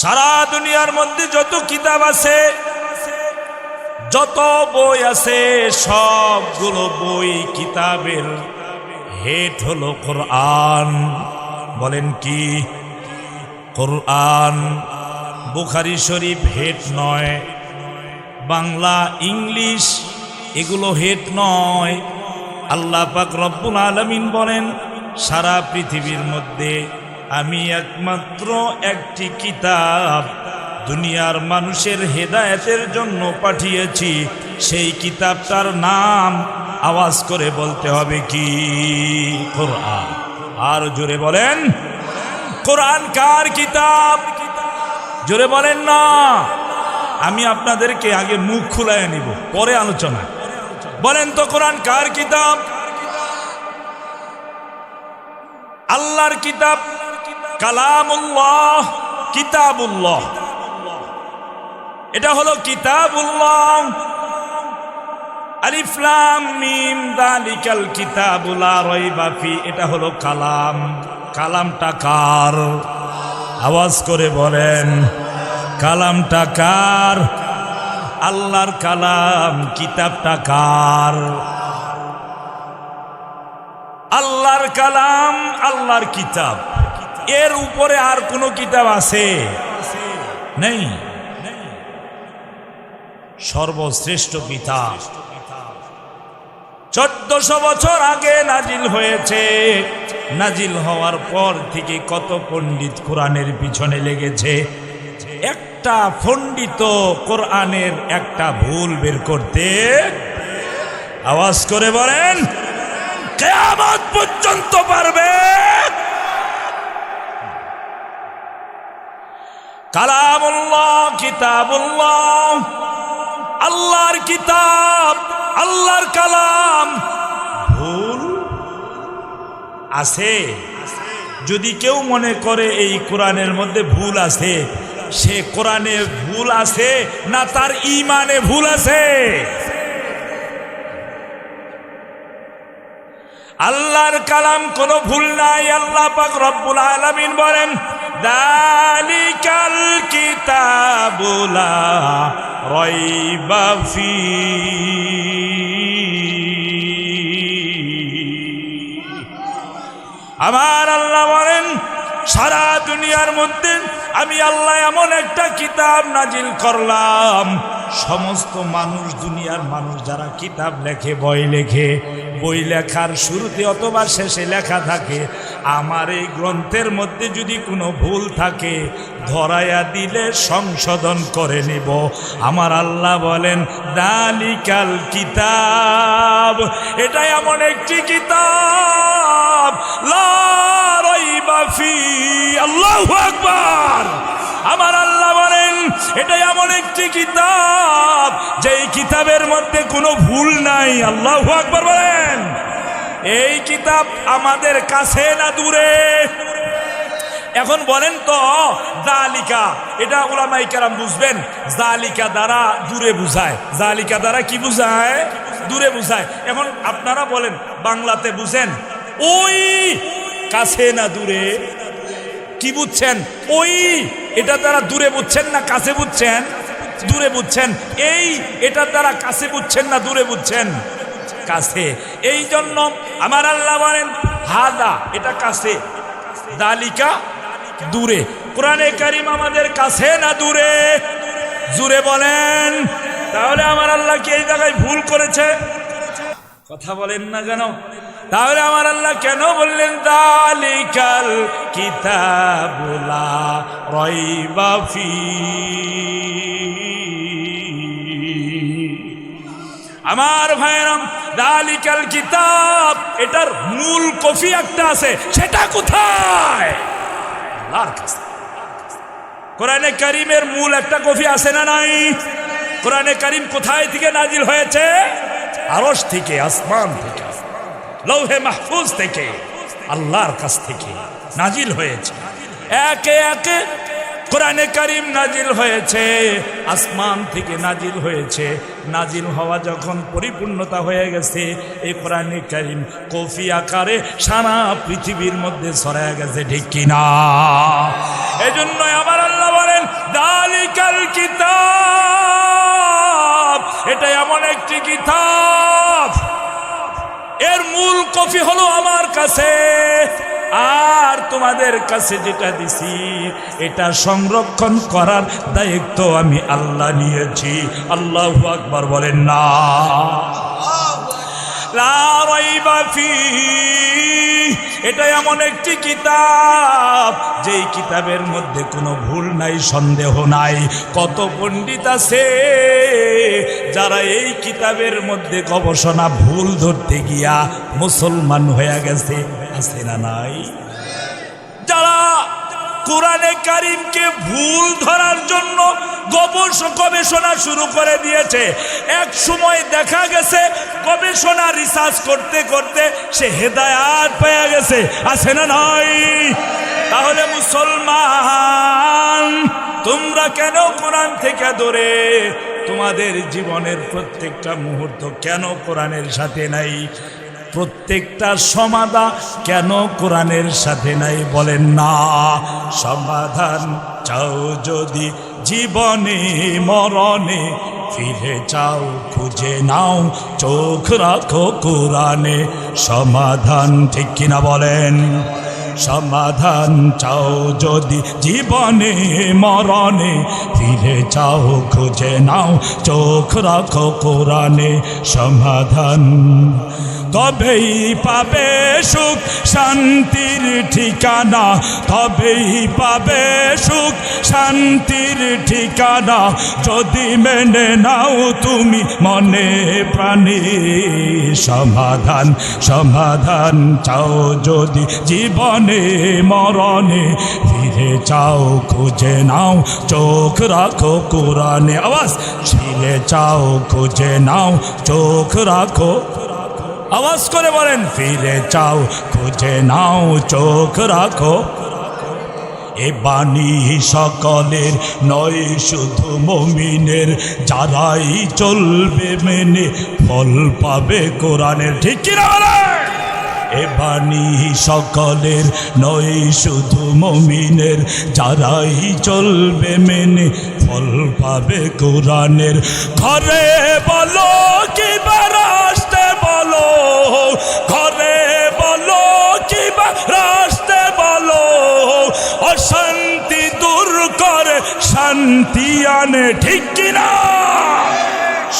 সারা দুনিয়ার মধ্যে যত কিতাব আছে, যত বই আছে, সবগুলো বই কিতাবের হেড হলো কোরআন। বলেন কি? কোরআন বুখারি শরীফ হেট নয়, বাংলা ইংলিশ এগুলো হেড নয়। আল্লাহ পাক রব্বুল আলমিন বলেন, সারা পৃথিবীর মধ্যে আমি একমাত্র একটি কিতাব দুনিয়ার মানুষের হেদায়েতের জন্য পাঠিয়েছি। সেই কিতাবটার নাম আওয়াজ করে বলতে হবে কি? কোরআন। আর জোরে বলেন, কোরআন কার কিতাব? জোরে বলেন না। আমি আপনাদেরকে আগে মুখ খুলায় নিব, পরে আলোচনা। বলেন তো, কোরআন কার কিতাব? আল্লাহর কিতাব। কালামুল্লাহ, কিতাবুল্লাহ। এটা হলো কিতাবুল্লাহ। আলিফলাম মিম, দালিকাল কিতাবুলা রইবা ফি, এটা হলো কালাম। কালামটা কার? আওয়াজ করে বলেন, কালামটা কার? আল্লাহর কালাম, কিতাবটা কার? আল্লাহর কালাম, আল্লাহর কিতাব। এর উপরে আর কোনো কিতাব আছে? নেই। সর্বশ্রেষ্ঠ কিতাব। চোদ্দশো বছর আগে নাজিল হয়েছে। নাজিল হওয়ার পর থেকে কত পণ্ডিত কোরআনের পিছনে লেগেছে। একটা পণ্ডিত কোরআনের একটা ভুল বের করতে আওয়াজ করে বলেন, কেয়ামত পর্যন্ত পারবে। কালামুল্লাহ, কিতাবুল্লাহ। আল্লাহর কিতাব, আল্লাহর কালাম। ভুল আছে। যদি কেউ মনে করে এই কোরআনের মধ্যে ভুল আছে, সে কোরআনে ভুল আছে না তার ইমানে ভুল আছে? আল্লাহর কালাম কোনো ভুল নাই, আল্লাহ পাক রব্বুল আলামিন বলেন, দালিকাল কিতাবুলা রয়বা আমার আল্লাহ বলেন, সারা দুনিয়ার মধ্যে আমি আল্লাহ এমন একটা কিতাব নাজিল করলাম সমস্ত মানুষ, দুনিয়ার মানুষ যারা কিতাব লেখে, বই লেখে, বই লেখার শুরুতে অথবা শেষে লেখা থাকে, আমার এই গ্রন্থের মধ্যে যদি কোনো ভুল থাকে, ধরাইয়া দিলে সংশোধন করে নিব। আমার আল্লাহ বলেন, দালিকাল কিতাব এটা এমন একটি কিতাব। লা আল্লাহু আকবার। আমার আল্লাহ বলেন, এটা এমন একটি কিতাব, যেই কিতাবের মধ্যে কোনো ভুল নাই। আল্লাহ আকবার বলেন, এই কিতাব আমাদের কাছে না দূরে। এখন বলেন তো, জালিকা, এটা ওলামাই কেরাম বুঝবেন, জালিকা দ্বারা দূরে বুঝায়। জালিকা দ্বারা কি বুঝায়? দূরে বুঝায়। এখন আপনারা বলেন, বাংলাতে বুঝেন, ওই কাছে না দূরে। কি বুঝছেন? ওই এটা তারা দূরে বুঝছেন না কাছে বুঝছেন? দূরে বুঝছেন। এই এটার দ্বারা কাছে বুঝছেন না দূরে বুঝছেন? কাছে। এই জন্য আমার আল্লাহ বলেন, হাদা, এটা কাছে। দালিকা, দূরে। কোরআনে কারিম আমাদের কাছে না দূরে? জুড়ে বলেন। তাহলে আমার আল্লাহ কি এই জায়গায় ভুল করেছে? কথা বলেন না কেন তাহলে আমার আল্লাহ কেন বললেন, দালিকাল কিতাবুলা রইবা ফি আমার ভাইরাম দালিকাল কিতাব। এটার মূল কফি একটা আছে, সেটা কোথায়? কোরআনে করিমের মূল একটা কফি আছে না নাই? কোরআনে করিম কোথায় থেকে নাজিল হয়েছে? আরস থেকে, আসমান থেকে। লৌহে মাহফুজ থেকে, আল্লাহর কাছ থেকে নাজিল হয়েছে। একে একে কোরআনে কারিম নাজিল হয়েছে, আসমান থেকে নাজিল হয়েছে। নাজিল হওয়া যখন পরিপূর্ণতা হয়ে গেছে, এই কোরআনে কারিম কফি আকারে সারা পৃথিবীর মধ্যে সরা গেছে, ঠিক কিনা? এজন্য আবার আল্লাহ বলেন, দালিকাল কিতাব। এটা এমন একটি কিতাব এর মূল কপি হলো আমার কাছে। আর তোমাদের কাছে যেটা দিছি, এটা সংরক্ষণ করার দায়িত্ব আমি আল্লাহ নিয়েছি। আল্লাহ আকবর বলেন না। এটা এমন একটি কিতাব, যেই কিতাবের মধ্যে কোনো ভুল নাই, সন্দেহ নাই। কত পণ্ডিত আছে, যারা এই কিতাবের মধ্যে গবেষণা ভুল ধরতে গিয়া মুসলমান হয়ে গেছে, আছে না নাই? কোরআনে কারিমকে ভুল ধরার জন্য গবেষ গবেষণা শুরু করে দিয়েছে। এক সময় দেখা গেছে, গবেষণা রিসার্চ করতে করতে সে হেদায়াত পেয়ে গেছে। আছে না নয় তাহলে মুসলমান, তোমরা কেন কোরআন থেকে দূরে? তোমাদের জীবনের প্রত্যেকটা মুহূর্ত কেন কোরআনের সাথে নাই? প্রত্যেকটা সমাধান কেন কোরআনের সাথে নাই বলেন না? সমাধান চাও যদি জীবনে, মরণে, ফিরে চাও, খুঁজে নাও, চোখ রাখো কোরআনে। সমাধান ঠিক কিনা বলেন? সমাধান চাও যদি জীবনে, মরণে, ফিরে চাও, খুঁজে নাও, চোখ রাখো কোরআনে। সমাধান তবেই পাবে সুখ, শান্তির ঠিকানা। তবেই পাবে সুখ, শান্তির ঠিকানা। যদি মেনে নাও তুমি মনে প্রাণে সমাধান সমাধান চাও যদি জীবনে, মরণে। ফিরে চাও, খুঁজে নাও, চোখ রাখো কোরআনে আওয়াজ। ফিরে চাও, খুঁজে নাও, চোখ রাখো আওয়াজ করে বলেন, ফিরে চাও খুঁজে নাও, চোখ রাখো। এ বাণী সকলের নয়, শুধু মমিনের। যারাই চলবে মেনে ফল পাবে কোরআনের। ঠিক কিনা? এ বাণী সকলের নয়, শুধু মমিনের। যারাই চলবে মেনে ফল পাবে কোরআনের। ঘরে বলো কি রাস্তে বলো, ঘরে বলো কি রাস্তে বলো। অশান্তি দূর করে, শান্তি আনে, ঠিক কিনা?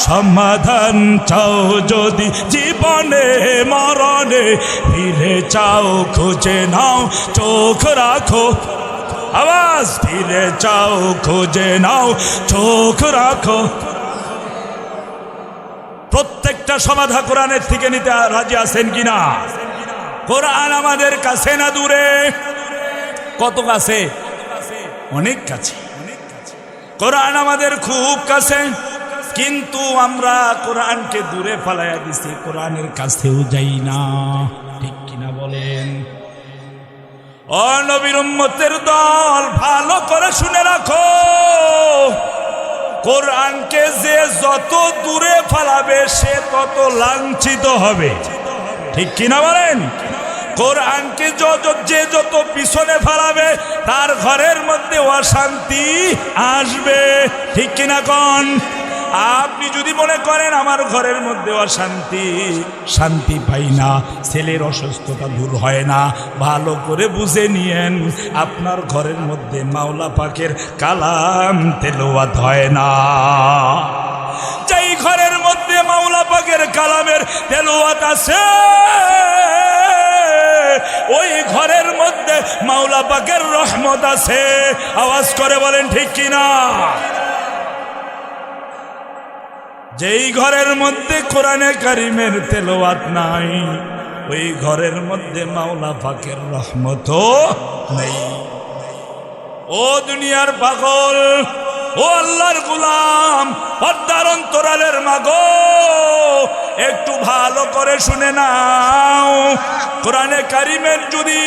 সমাধান চাও যদি জীবনে, মরণে, ফিরে চাও, খুঁজে নাও, চোখ রাখো। আওয়াজ ফিরে চাও, খুঁজে নাও, চোখ রাখো। প্রত্যেকটা সমাধা কোরআনের থেকে নিতে রাজি আছেন কিনা? কোরআন আমাদের কাছে না দূরে? কত কাছে? অনেক কাছে। কোরআন আমাদের খুব কাছে, কিন্তু আমরা কোরআনকে দূরে ফালাইয়া দিছি, কোরআনের কাছেও যাই না। ঠিক কিনা বলেন? অনবীর দল, ভালো করে শুনে রাখো। কোরআনকে যে যত দূরে ফালাবে, সে তত লাঞ্ছিত হবে। ঠিক কিনা বলেন? কোরআনকে যে যত পিছনে ফেলাবে, তার ঘরের মধ্যে অশান্তি আসবে। ঠিক কিনা কন? আপনি যদি মনে করেন আমার ঘরের মধ্যে অশান্তি, শান্তি পাই না, ছেলের অসুস্থতা দূর হয় না, ভালো করে বুঝে নিয়েন, আপনার ঘরের মধ্যে মাওলা পাকের কালাম তেলোয়াত হয় না। যেই ঘরের মধ্যে মাওলা পাকের কালামের তেলোয়াত আছে, ওই ঘরের মধ্যে মাওলা পাকের রহমত আছে। আওয়াজ করে বলেন ঠিক কিনা? যেই ঘরের মধ্যে কোরআনে কারিমের তেলোয়াত নাই, ওই ঘরের মধ্যে মাওলা ফাঁকের রহমত নেই। ও দুনিয়ার পাগল, ও আল্লাহর গুলাম পদ্মার অন্তরালের মাগো একটু ভালো করে শুনে নাও। কোরআনে কারিমের যদি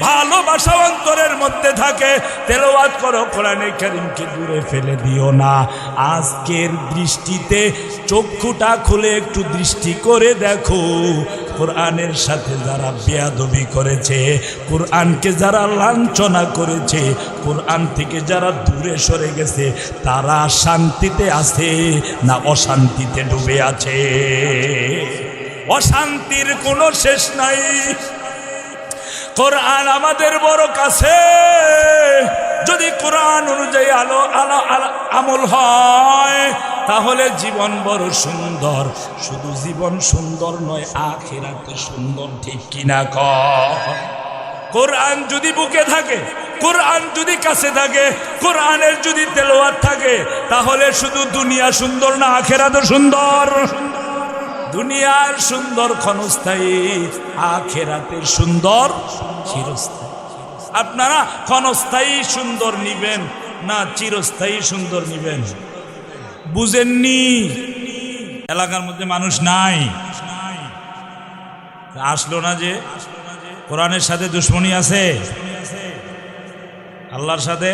ভালোবাসা অন্তরের মধ্যে থাকে, তেলাওয়াত করো, কোরআনে কারিমকে দূরে ফেলে দিও না। আজকের দৃষ্টিতে চক্ষুটা খুলে একটু দৃষ্টি করে দেখো। কোরআনের সাথে যারা বেয়াদবি করেছে, কোরআনকে যারা লাঞ্ছনা করেছে, কোরআন থেকে যারা দূরে সরে গেছে, তারা শান্তিতে আছে না অশান্তিতে ডুবে আছে? অশান্তির কোনো শেষ নাই। কোরআন আমাদের বড় কাছে। যদি কোরআন অনুযায়ী আলো আলো আমল হয়, তাহলে জীবন বড় সুন্দর। শুধু জীবন সুন্দর নয়, আখেরাতে সুন্দর, ঠিক কিনা কর কোরআন যদি বুকে থাকে, কোরআন যদি কাছে থাকে, কোরআনের যদি তেলোয়ার থাকে, তাহলে শুধু দুনিয়া সুন্দর না আখেরাতে সুন্দর। দুনিয়ার সুন্দর ক্ষণস্থায়ী আখেরাতের সুন্দর চিরস্থায়ী। আপনারা ক্ষণস্থায়ী সুন্দর নিবেন না চিরস্থায়ী সুন্দর নিবেন? বুঝেননি? এলাকার মধ্যে মানুষ নাই। আসলো না যে কোরআনের সাথে দুশ্মনী আছে? আল্লাহর সাথে?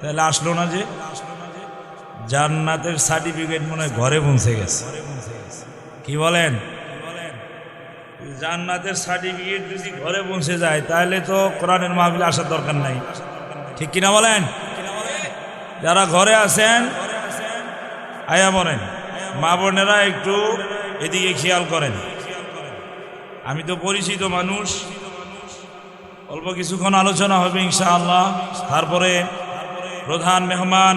তাহলে আসলো না যে জান্নাতের সার্টিফিকেট মনে ঘরে পৌঁছে গেছে। কি বলেন? জান্নাতের সার্টিফিকেট যদি ঘরে পৌঁছে যায়, তাহলে তো কোরআনের মাহফিলে আসার দরকার নাই। ঠিক কিনা বলেন? যারা ঘরে আছেন, আয়া বলেন, মা বোনেরা একটু এদিকে খেয়াল করেন। আমি তো পরিচিত মানুষ। অল্প কিছুক্ষণ আলোচনা হবে ইনশাআল্লাহ। তারপরে প্রধান মেহমান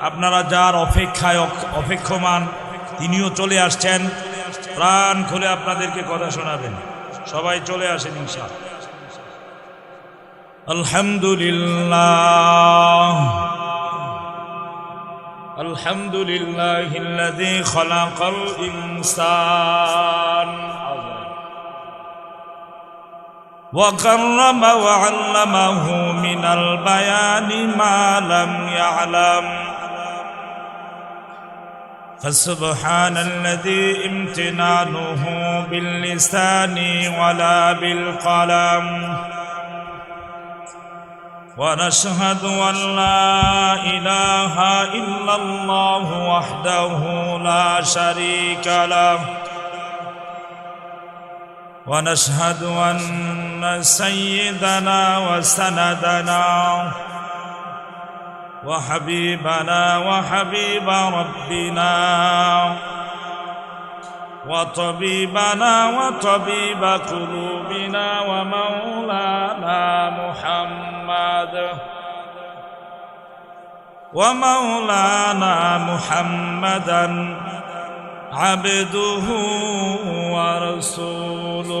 আপনারা যার অপেক্ষায় অক- অপেক্ষমান তিনিও চলে আসছেন প্রাণ খুলে আপনাদেরকে কথা শোনাবেন সবাই চলে আসেন ইনশা আলহামদুলিল্লাহ الحمد لله الذي خلق الإنسان وكرم وعلمه من البيان ما لم يعلم فسبحان الذي امتنانه باللسان ولا بالقلم. ونشهد أن لا إله إلا الله وحده لا شريك له. ونشهد أن سيدنا وسندنا وحبيبنا وحبيب ربنا وطبيبنا وطبيب قلوبنا ومولانا محمد ومولانا محمدا عبده ورسوله.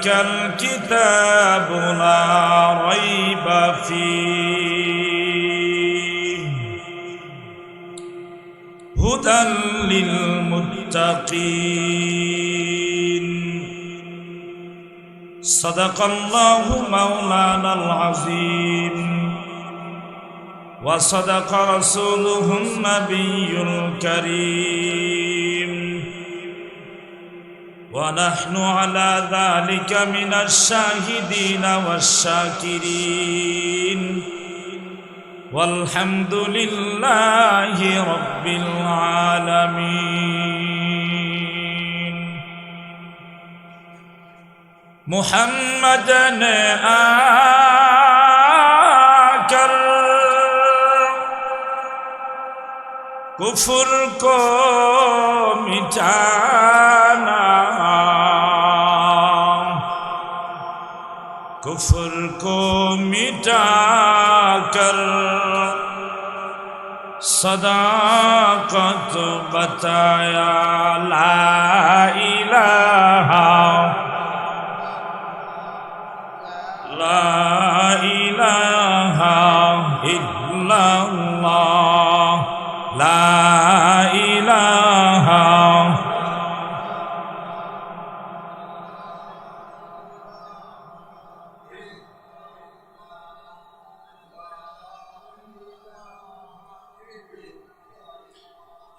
ذلك الكتاب لا ريب فيه هدى للمتقين صدق الله مولانا العظيم وصدق رسوله النبي الكريم ونحن على ذلك من الشاهدين والشاكرين والحمد لله رب العالمين محمدا آكر کفر کو مٹانا کفر کو مٹا کر صداقت بتایا لا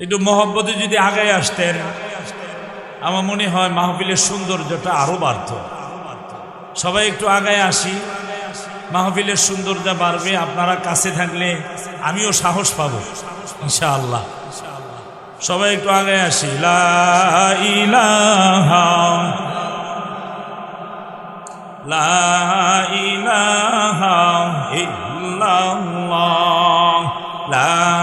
একটু মহব্বতে যদি আগে আসতেন, আমার মনে হয় মাহফিলের সৌন্দর্যটা আরও বাড়ত। সবাই একটু আগায় আসি, মাহফিলের সৌন্দর্য বাড়বে, আপনারা কাছে থাকলে আমিও সাহস পাবো, ইনশাআল্লাহ। সবাই একটু আগে আসি, লা ইলাহা লা ইলাহা ইল্লাল্লাহ, লা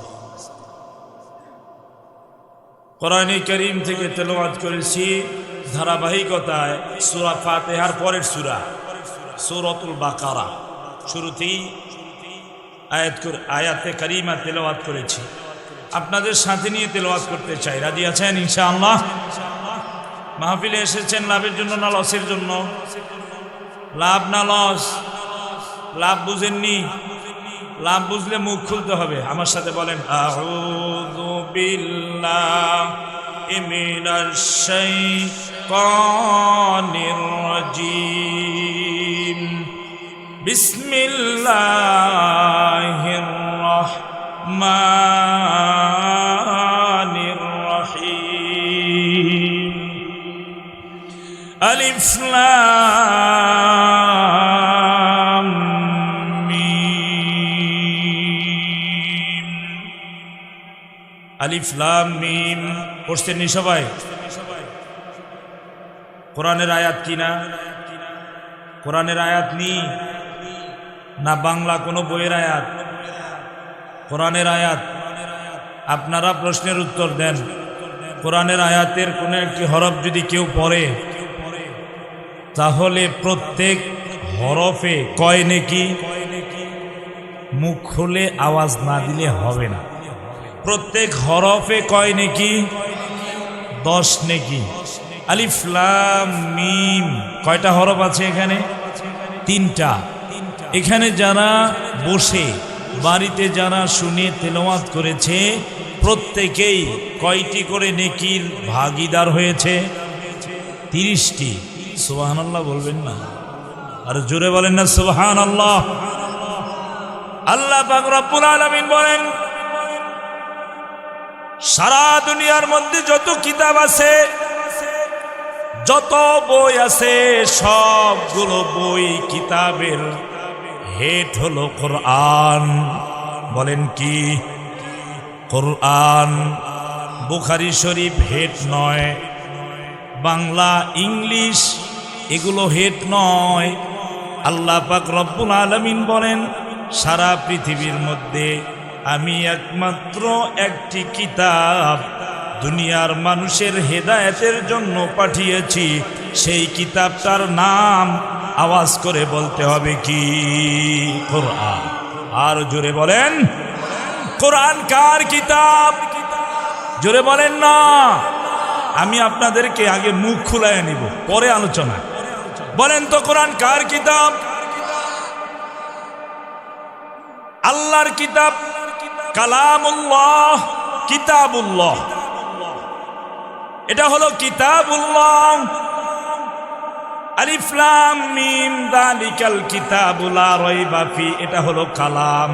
কোরআনে করিম থেকে তেলাওয়াত করেছি ধারাবাহিকতায় সূরা ফাতিহার পরের সুরা, সূরাতুল বাকারা। শুরুতেই আয়াত করে, আয়াতে কারিমা তেলাওয়াত করেছি। আপনাদের সাথে নিয়ে তেলাওয়াত করতে চাই। রাজি আছেন ইনশাআল্লাহ? মাহফিলে এসেছেন লাভের জন্য না লসের জন্য? লাভ না লস? লাভ বুঝেননি? লাভ বুঝলে মুখ খুলতে হবে। আমার সাথে বলেন আউযু বিল্লাহি মিনাশ আলিফ মিম। পড়ছেন নি সবাই? কোরআনের আয়াত কি কোরআনের আয়াত নি? না বাংলা কোনো বইয়ের আয়াত? কোরআনের আয়াত? আপনারা প্রশ্নের উত্তর দেন। কোরআনের আয়াতের কোনো একটি হরফ যদি কেউ পড়ে, তাহলে প্রত্যেক হরফে কয় নেকি? মুখ খুলে আওয়াজ না দিলে হবে না। প্রত্যেক হরফে কয় নেকি? দশ নেকি। আলিফলাম মিম। কয়টা হরফ আছে এখানে? তিনটা। এখানে যারা বসে, বাড়িতে যারা শুনে তেলাওয়াত করেছে, প্রত্যেকেই কয়টি করে নেকির ভাগিদার হয়েছে? তিরিশটি। সুবাহান আল্লাহ বলবেন না। আর জোরে বলেন না সুবাহান আল্লাহ আল্লাহ বলেন সারা দুনিয়ার মধ্যে যত কিতাব আছে, যত বই আছে, সবগুলো বই কিতাবের হেড হলো কোরআন। বলেন কি? কোরআন বুখারি শরীফ হেড নয়, বাংলা ইংলিশ এগুলো হেড নয়। আল্লাহ পাক রব্বুল আলমিন বলেন, সারা পৃথিবীর মধ্যে আমি একমাত্র একটি কিতাব দুনিয়ার মানুষের হেদায়েতের জন্য পাঠিয়েছি। সেই কিতাবটার নাম আওয়াজ করে বলতে হবে কি? কোরআন। আর জোরে বলেন। কোরআন কার কিতাব? জোরে বলেন না। আমি আপনাদেরকে আগে মুখ খুলায় নিব, পরে আলোচনা। বলেন তো, কোরআন কার কিতাব? আল্লাহর কিতাব। কালামুল্লাহ, কিতাবুল্লাহ। এটা হলো কিতাবুল্লাহ। আলিফলাম মিম, দালিকাল কিতাবুলা রইবা ফি, এটা হলো কালাম।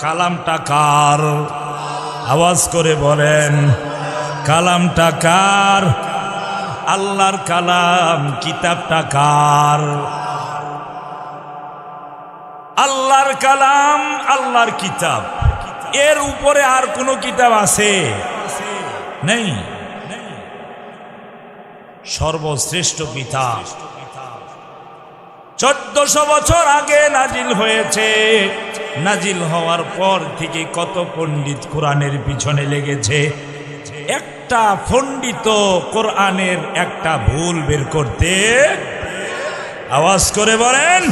কালামটা কার? আওয়াজ করে বলেন, কালামটা কার? আল্লাহর কালাম, কিতাবটা কার? আল্লাহর কালাম, আল্লাহর কিতাব। এর উপরে আর কোনো কিতাব আছে? নেই। সর্বশ্রেষ্ঠ পিতা চোদ্দশো বছর আগে নাজিল হয়েছে। নাজিল হওয়ার পর থেকে কত পণ্ডিত কোরআনের পিছনে লেগেছে। একটা পণ্ডিত কোরআনের একটা ভুল বের করতে আওয়াজ করে বলেন,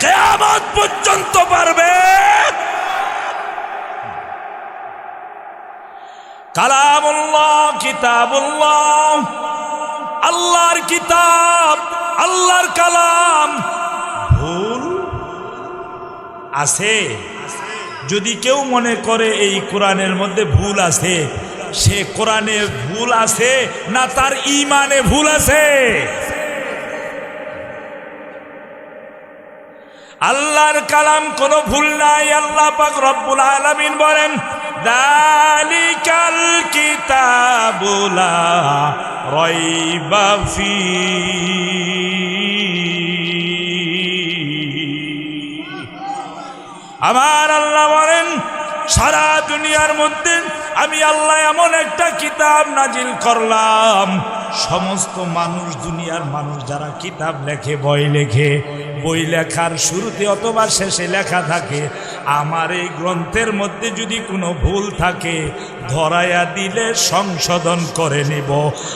কেয়ামত পর্যন্ত পারবে। কালামুল্লাহ, কিতাবুল্লাহ। আল্লাহর কিতাব, আল্লাহর কালাম। ভুল আছে। যদি কেউ মনে করে এই কোরআনের মধ্যে ভুল আছে, সে কোরআনে ভুল আছে না তার ইমানে ভুল আছে? আল্লাহর কালাম কোনো ভুল নাই, আল্লাহ পাক রব্বুল আলামিন বলেন, দালিকাল কিতাবুলা রয়বা আমার আল্লাহ বলেন, সারা দুনিয়ার মধ্যে আমি আল্লাহ এমন একটা কিতাব নাজিল করলাম, সমস্ত মানুষ, দুনিয়ার মানুষ যারা কিতাব লেখে, বই লেখে বই লেখার শুরুতে অথবা শেষে লেখা থাকে, আমার এই গ্রন্থের মধ্যে যদি কোনো ভুল থাকে ধরাইয়া দিলে সংশোধন করে নিব।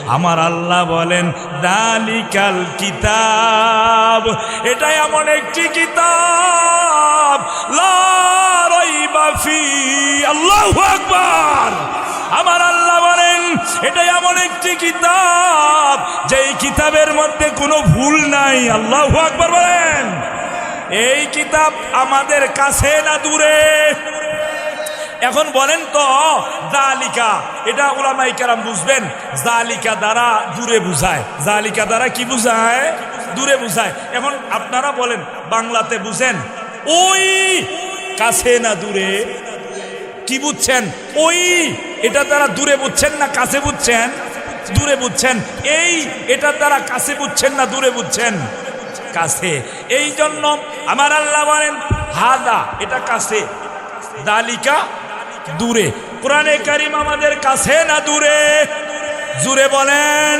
আমার আল্লাহ বলেন, দালিকাল কিতাব এটা এমন একটি কিতাব। লা আল্লাহু আকবার। আমার আল্লাহ বলেন, এটা এমন একটি কিতাব, যেই কিতাবের মধ্যে কোনো ভুল নাই। আল্লাহ আকবার বলেন। এই কিতাব আমাদের কাছে না দূরে। এখন বলেন তো, জালিকা, এটা ওলামাই কেরাম বুঝবেন, জালিকা দ্বারা দূরে বুঝায়। জালিকা দ্বারা কি বুঝায়? দূরে বুঝায়। এখন আপনারা বলেন, বাংলাতে বুঝেন, ওই কাছে না দূরে। কি বুঝছেন? ওই এটা তারা দূরে বুঝছেন না কাছে বুঝছেন? দূরে বুঝছেন। এই এটার দ্বারা কাছে বুঝছেন না দূরে বুঝছেন? কাছে। এই জন্য আমার আল্লাহ বলেন, হাদা, এটা কাছে। দালিকা, দূরে। কোরআনে কারিম আমাদের কাছে না দূরে? জুড়ে বলেন।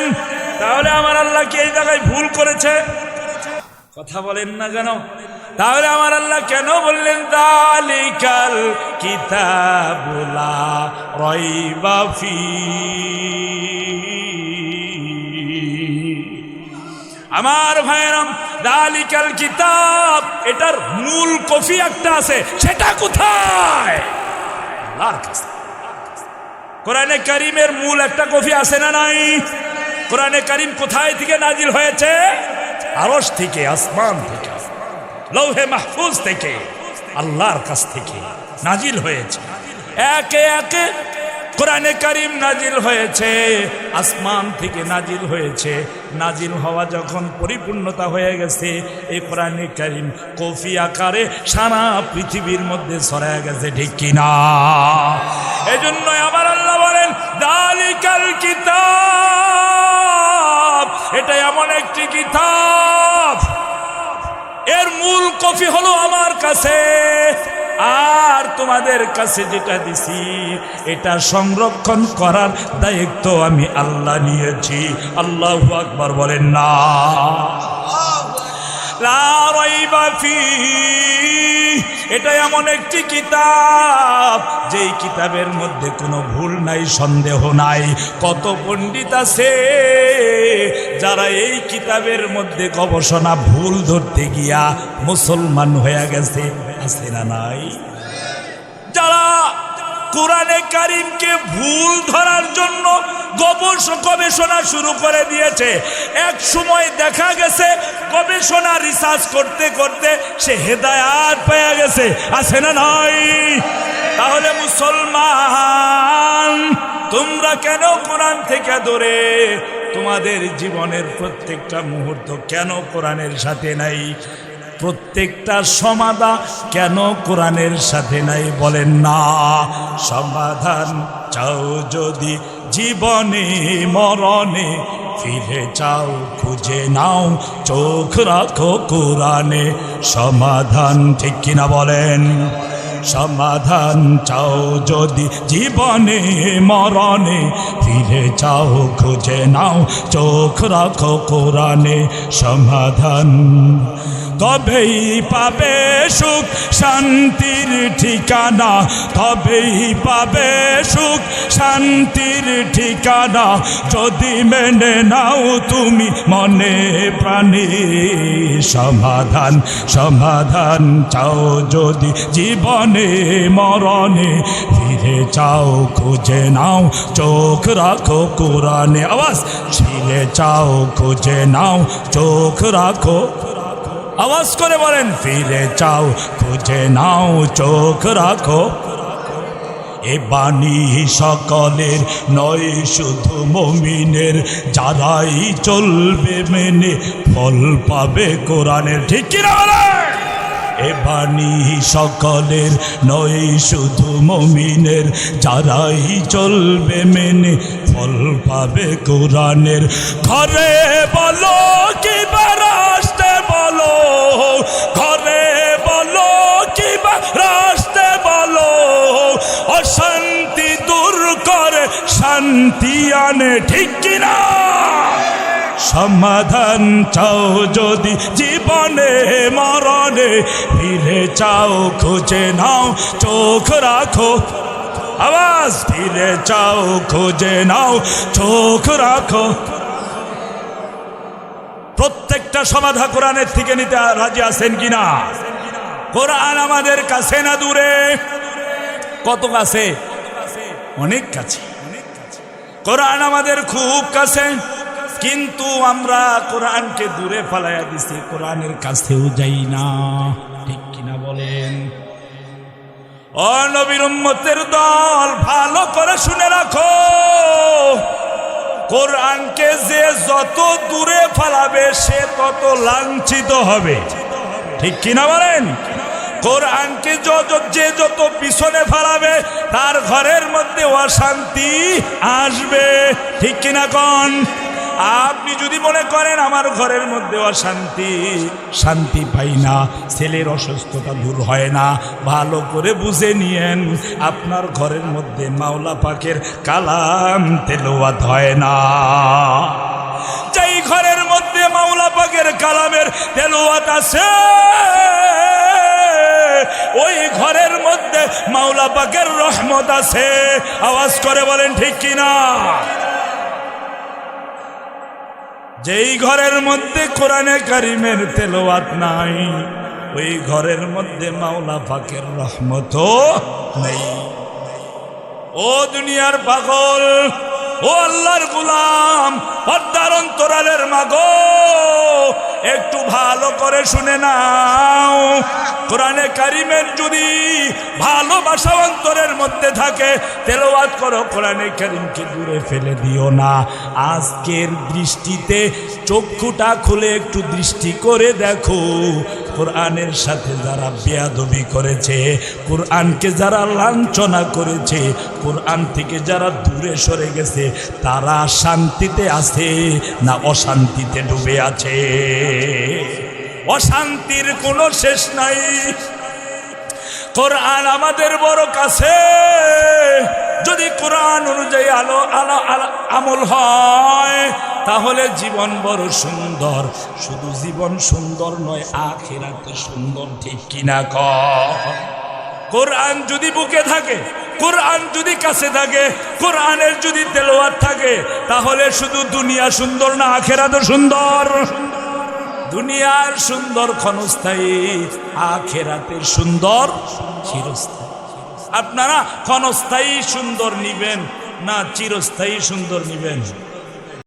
তাহলে আমার আল্লাহ কি এই জায়গায় ভুল করেছে? কথা বলেন না কেন তাহলে আমার আল্লাহ কেন বললেন, দালিকাল কিতাবুলা রইবা ফি আমার ভাইরাম দালিকাল কিতাব। এটার মূল কফি একটা আছে, সেটা কোথায়? কোরআনে করিমের মূল একটা কফি আছে না নাই? কোরআনে করিম কোথায় থেকে নাজিল হয়েছে? আরস থেকে, আসমান থেকে। লৌহে মাহফুজ থেকে, আল্লাহর কাছ থেকে নাজিল হয়েছে। একে একে কোরআনে করিম নাজিল হয়েছে, আসমান থেকে নাজিল হয়েছে। নাজিল হওয়া যখন পরিপূর্ণতা হয়ে গেছে, এই কোরআনে করিম কফি আকারে সারা পৃথিবীর মধ্যে ছড়ায় গেছে, ঠিক কিনা? এই জন্য আবার আল্লাহ বলেন, দালিকাল কিতাব। এটা এমন একটি কিতাব এর মূল কফি হলো আমার কাছে। আর তোমাদের কাছে যেটা দিছি এটা সংরক্ষণ করার দায়িত্ব আমি আল্লাহ নিয়েছি। আল্লাহ আকবর বলেন না। লা রাইবা এটা এমন একটি কিতাব, যেই কিতাবের মধ্যে কোনো ভুল নাই, সন্দেহ নাই। কত পণ্ডিত আছে যারা এই কিতাবের মধ্যে গবেষণা ভুল ধরতে গিয়া মুসলমান হয়ে গেছে, আছে না নাই? যারা কোরআনে কারিমকে ভুল ধরার জন্য গবেষ গবেষণা শুরু করে দিয়েছে। এক সময় দেখা গেছে, গবেষণা রিসার্চ করতে করতে সে হেদায়াত পেয়ে গেছে। আছে না নাই? তাহলে মুসলমান, তোমরা কেন কোরআন থেকে দূরে? তোমাদের জীবনের প্রত্যেকটা মুহূর্ত কেন কোরআনের সাথে নাই? প্রত্যেকটা সমাধা কেন কোরআনের সাথে নাই বলেন না? সমাধান চাও যদি জীবনে, মরণে, ফিরে চাও, খুঁজে নাও, চোখ রাখো কোরআনে। সমাধান ঠিক কিনা বলেন? সমাধান চাও যদি জীবনে, মরণে, ফিরে যাও খুঁজে নাও, চোখ রাখো কোরআনে। সমাধান তবেই পাবে সুখ, শান্তির ঠিকানা। তবেই পাবে সুখ, শান্তির ঠিকানা। যদি মেনে নাও তুমি মনে প্রাণে সমাধান সমাধান চাও যদি জীবনে মরণে। ফিরে চাও, খুঁজে নাও, চোখ রাখো কোরআনে আওয়াজ। ছিলে চাও, খুঁজে নাও, চোখ রাখো আওয়াজ করে বলেন, ফিরে চাও খুঁজে নাও, চোখ রাখো। এ বাণী সকলের নয়, শুধু মমিনের। যারাই চলবে মেনে ফল পাবে কোরআনের। ঠিক কিনা এ বাণী সকলের নয়, শুধু মমিনের। যারাই চলবে মেনে ফল পাবে কোরআনের। ঘরে বলো কি রাস্তে বলো। ঘরে বলো কি রাস্তে বলো। অশান্তি দূর করে শান্তি আনে, ঠিক কিনা? সমাধান চাও যদি জীবনে, মরণে, ফিরে চাও, খুঁজে নাও, চোখ রাখো। আওয়াজ ফিরে চাও, খুঁজে নাও, চোখ রাখো। প্রত্যেকটা সমাধা কোরআনের থেকে নিতে রাজি আছেন কিনা? কোরআন আমাদের কাছে না দূরে? কত কাছে? অনেক কাছে। কোরআন আমাদের খুব কাছে, কিন্তু আমরা কোরআনকে দূরে ফালাইয়া দিছি, কোরআনের কাছেও যাই না। ঠিক কিনা বলেন? ও নবীর উম্মতের দল ভালো করে শুনে রাখো। কোরআনকে যে যত দূরে ফালাবে, সে তত লাঞ্ছিত হবে। ঠিক কিনা বলেন? কোরআনকে যে যত পিছনে ফালাবে, তার ঘরের মধ্যে অশান্তি আসবে। ঠিক কিনা কন? আপনি যদি মনে করেন আমার ঘরের মধ্যে অশান্তি, শান্তি পাই না, ছেলের অসুস্থতা দূর হয় না, ভালো করে বুঝে নিয়েন, আপনার ঘরের মধ্যে মাওলা পাকের কালাম তেলোয়াত হয় না। যেই ঘরের মধ্যে মাওলা পাকের কালামের তেলোয়াত আছে, ওই ঘরের মধ্যে মাওলা পাকের রহমত আছে। আওয়াজ করে বলেন ঠিক কিনা? যেই ঘরের মধ্যে কোরআনে কারিমের তেলোয়াত নাই, ওই ঘরের মধ্যে মাওলা ফাঁকের রহমত নেই। ও দুনিয়ার পাগল ও আল্লাহর গুলাম পদ্মার অন্তরালের মাগো, একটু ভালো করে শুনে নাও। কোরআনে কারিমের যদি ভালোবাসা অন্তরের মধ্যে থাকে, তেলাওয়াত করো, কোরআনে কারিমকে দূরে ফেলে দিও না। আজকের দৃষ্টিতে চক্ষুটা খুলে একটু দৃষ্টি করে দেখো। কোরআনের সাথে যারা বেয়াদবি করেছে, কোরআনকে যারা লাঞ্ছনা করেছে, কোরআন থেকে যারা দূরে সরে গেছে, তারা শান্তিতে আছে না অশান্তিতে ডুবে আছে? অশান্তির কোনো শেষ নাই। কোরআন আমাদের বড় কাছে। যদি কোরআন অনুযায়ী আলো আলো আমল হয় তাহলে জীবন বড় সুন্দর। শুধু জীবন সুন্দর নয়, আখেরাতে সুন্দর, ঠিক কিনা ক? কোরআন যদি বুকে থাকে, কোরআন যদি কাছে থাকে, কোরআনের যদি তেলোয়ার থাকে, তাহলে শুধু দুনিয়া সুন্দর না আখেরাতে সুন্দর? দুনিয়ার সুন্দর ক্ষণস্থায়ী আখেরাতের সুন্দর চিরস্থায়ী। আপনারা ক্ষণস্থায়ী সুন্দর নিবেন না চিরস্থায়ী সুন্দর নিবেন?